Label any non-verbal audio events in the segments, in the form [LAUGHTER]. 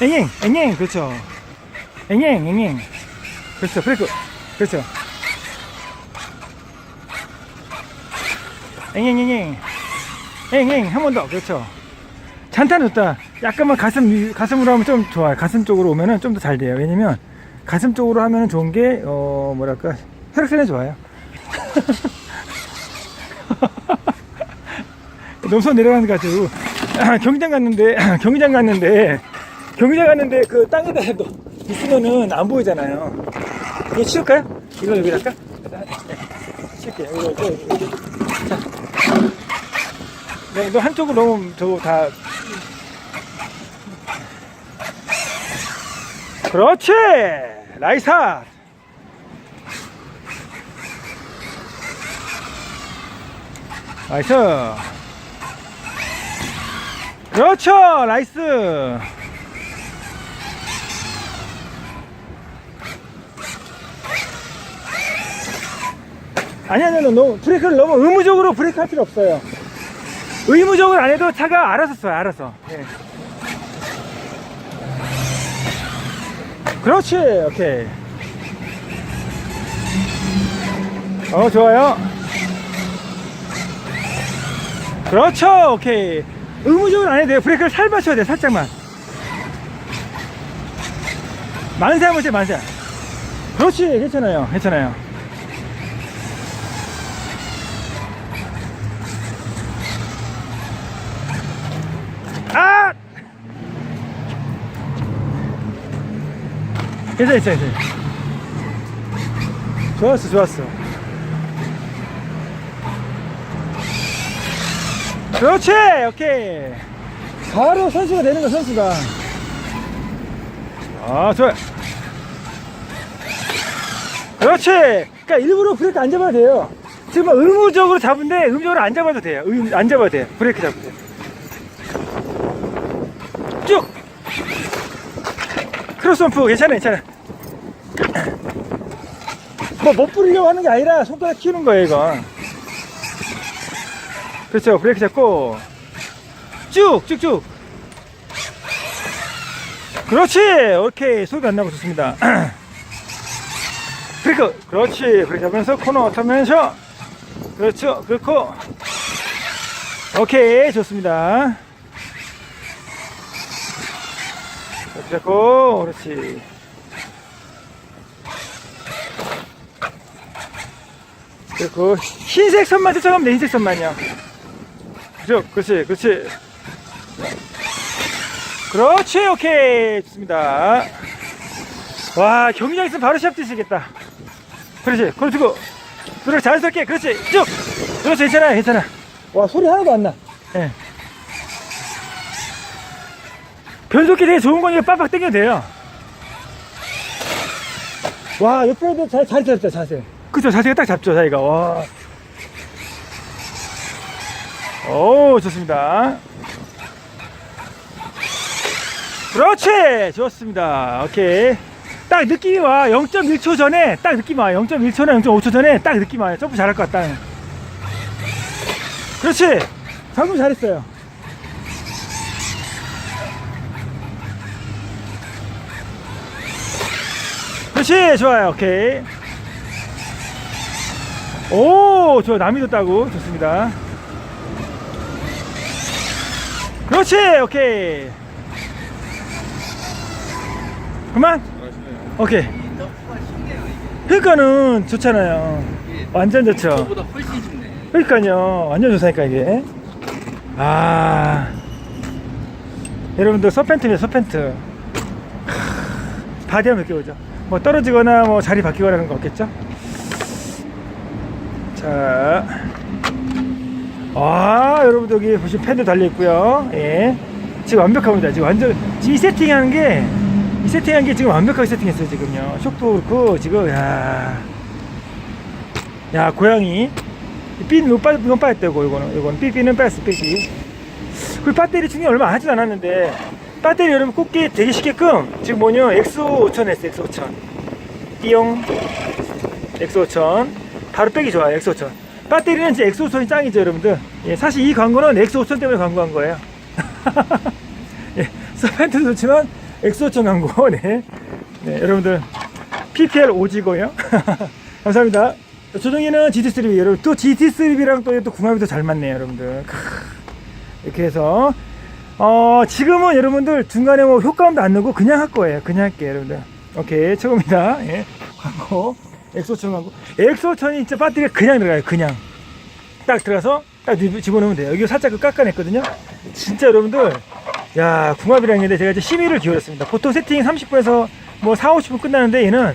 앵앵, 앵앵, 그렇죠. 앵앵, 앵앵. 그렇죠, 브레이크. 그렇죠. 앵앵, 앵앵. 앵앵, 한 번 더. 그렇죠. 잔탄 좋다. 약간만 가슴, 위- 가슴으로 하면 좀 좋아요. 가슴 쪽으로 오면은 좀 더 잘 돼요. 왜냐면 가슴 쪽으로 하면은 좋은 게, 어, 뭐랄까, 혈액순환이 좋아요. [LAUGHS] nom선 내려가는 거 가지고 [CLEARS THROAT] 경기장 갔는데 [CLEARS THROAT] 경기장 갔는데 경기장 갔는데 그 땅에다 도 있으면은 안 보이잖아요. 이거 치울까요? 이거 여기 할까? 네, 칠게요. 이거 이거 이거. 자, 네, 너 한쪽으로 너무 저거 다. 그렇지, 나이사. 나이스. 그렇죠 나이스 아니 아니 너무 브레이크를 너무 의무적으로 브레이크 할 필요 없어요. 의무적으로 안 해도 차가 알아서 써요 알아서. 예. 그렇지 오케이. 어 좋아요. 그렇죠 오케이. 의무적으로 안 해도 돼요. 브레이크를 살살 쳐야 돼 살짝만. 만세 한번 해 만세. 그렇지 괜찮아요 괜찮아요 괜찮아 괜찮아 괜찮아. 좋았어 좋았어. 그렇지! 오케이. 바로 선수가 되는 거 선수가. 아 좋아. 그렇지! 그러니까 일부러 브레이크 안 잡아도 돼요. 지금 막 의무적으로 잡은데 의무적으로 안 잡아도 돼요. 의, 안 잡아도 돼요. 브레이크 잡을 때쭉! 크로스원프 괜찮아 괜찮아 뭐 못 부리려고 하는 게 아니라 손가락 키우는 거예요 이건 그렇죠. 브레이크 잡고. 쭉 쭉쭉. 그렇지! 오케이. 소리가 안 나고 좋습니다. [CLEARS THROAT] 브레이크. 그렇지. 브레이크 잡으면서 코너 타면서. 그렇죠. 그렇고. 오케이. 좋습니다. 잡고. 그렇지 그리고 흰색 선만 쫓아가면 돼 흰색 선만요 그죠? 그렇지 그렇지. 그렇지 오케이. 좋습니다. 와 경기장 있으면 바로 시합 뛰시겠다. 그렇지 그렇지고. 그렇게 자연스럽게. 그렇지 쭉. 그렇지 괜찮아 괜찮아. 와 소리 하나도 안 나. 예. 변속기 되게 좋은 거니까 빡빡 당겨도 돼요. 와 옆에도 잘, 잘 잡자 자세 그죠 자세가 딱 잡죠 자기가 와 오, 좋습니다. 그렇지! 좋습니다. 오케이. 딱 느낌이 와. 0.1초 전에, 딱 느낌이 와. 0.1초나 0.5초 전에 딱 느낌이 와요. 점프 잘할 것 같다. 그렇지! 방금 잘했어요. 그렇지! 좋아요. 오케이. 오, 좋아. 남이도 따고. 좋습니다. 그렇지 오케이. 그만. 오케이. 그러니까는 좋잖아요. 완전 좋죠. 보다 훨씬 쉽네. 그러니까요. 완전 좋다니까 이게. 아. 여러분들 서펜트입니다 서펜트. 크, 바디 한번 느껴보죠. 뭐 떨어지거나 뭐 자리 바뀌거나 그런 거 없겠죠 자 아, 여러분들 여기 보시면 팬도 달려있고요 예. 지금 완벽합니다. 지금 완전, 지금 이 세팅하는 게, 이 세팅한 게 지금 완벽하게 세팅했어요, 지금요. 쇽도 그렇고, 지금, 야 야, 고양이. 삐는 못 빠, 이건 빠졌다고, 이거는. 이거는 삐삐는 빠졌어, 삐삐. 그 배터리 충전 얼마 하지도 않았는데, 배터리 여러분 꽂기 되게 쉽게끔, 지금 뭐냐, 엑소 5000 했어, 엑소 5000. 띠용. 엑소 5000. 바로 빼기 좋아요, 엑소 5000. 배터리는 이제 엑소 5000이 짱이죠, 여러분들. 예, 사실 이 광고는 엑소 5000 때문에 광고한 거예요. [LAUGHS] 예, 서펜트도 좋지만 엑소청 광고. [LAUGHS] 네. 네, 여러분들 PPL 오지고요. [LAUGHS] 감사합니다. 조정이는 GT3 여러분 또 GT3랑 또, 또 궁합이 더 잘 맞네요, 여러분들. 크, 이렇게 해서 어, 지금은 여러분들 중간에 뭐 효과음도 안 넣고 그냥 할 거예요. 그냥 할게요, 여러분들. 오케이, 최고입니다. 예. 광고. 엑소천 광고. 엑소천이 진짜 배터리가 그냥 들어가요, 그냥. 딱 들어가서 딱 집- 집어넣으면 돼요. 여기 살짝 그 깎아냈거든요. 진짜 여러분들, 야, 궁합이라는 게 제가 이제 심의를 기울였습니다. 보통 세팅 30분에서 뭐 4, 50분 끝나는데 얘는,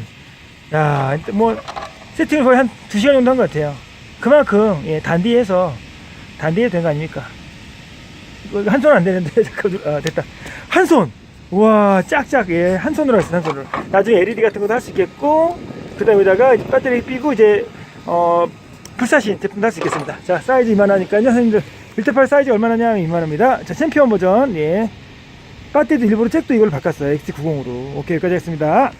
야, 뭐, 세팅을 거의 한 2시간 정도 한 것 같아요. 그만큼, 예, 단디해서, 단디해도 된거 아닙니까? 한 손 안 되는데, [LAUGHS] 잠깐, 아, 됐다. 한 손! 우와, 짝짝, 예, 한 손으로 했어요, 한 손으로. 나중에 LED 같은 것도 할 수 있겠고, 그 다음에다가 배터리 끼고, 이제, 어, 불사신 제품도 할수 있겠습니다. 자, 사이즈 이만하니까요, 선생님들. 1대8 사이즈 얼마나냐면 이만합니다. 자, 챔피언 버전, 예. 배터리도 일부러 잭도 이걸 바꿨어요. XT90으로. 오케이, 여기까지 하겠습니다.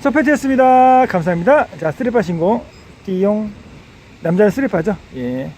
첫 팬티였습니다. 감사합니다. 자, 스리파 신고. 띠용. 남자는 스리파죠? 예.